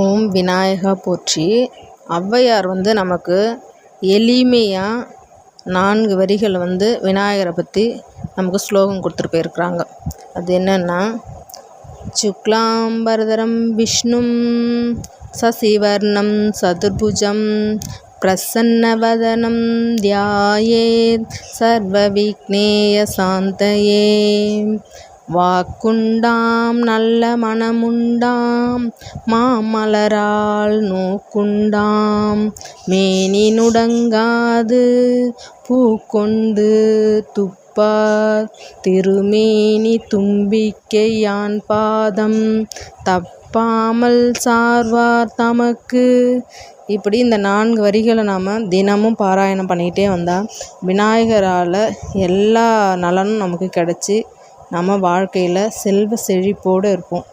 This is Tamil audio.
ஓம் விநாயகா போற்றி. ஔவையார் வந்து நமக்கு எளிமையாக நான்கு வரிகள் வந்து விநாயகரை பற்றி நமக்கு ஸ்லோகம் கொடுத்துட்டு போயிருக்கிறாங்க. அது என்னென்னா சுக்லாம்பரதரம் விஷ்ணும் சசிவர்ணம் சதுர்புஜம் பிரசன்னவதனம் தியாயேத் சர்வவிக்னேய சாந்தயே. வாக்குண்டாம் நல்ல மனமுண்டாம் மாமலரால் நோக்குண்டாம். மேனி நுடங்காது பூக்கொண்டு துப்பார். திருமேனி தும்பிக்கை யான் பாதம் தப்பாமல் சார்வார் தமக்கு. இப்படி இந்த நான்கு வரிகளை நாம் தினமும் பாராயணம் பண்ணிக்கிட்டே வந்தால் விநாயகரால் எல்லா நலனும் நமக்கு கிடச்சி நம்ம வாழ்க்கையில் செல்வ செழிப்போடு இருப்போம்.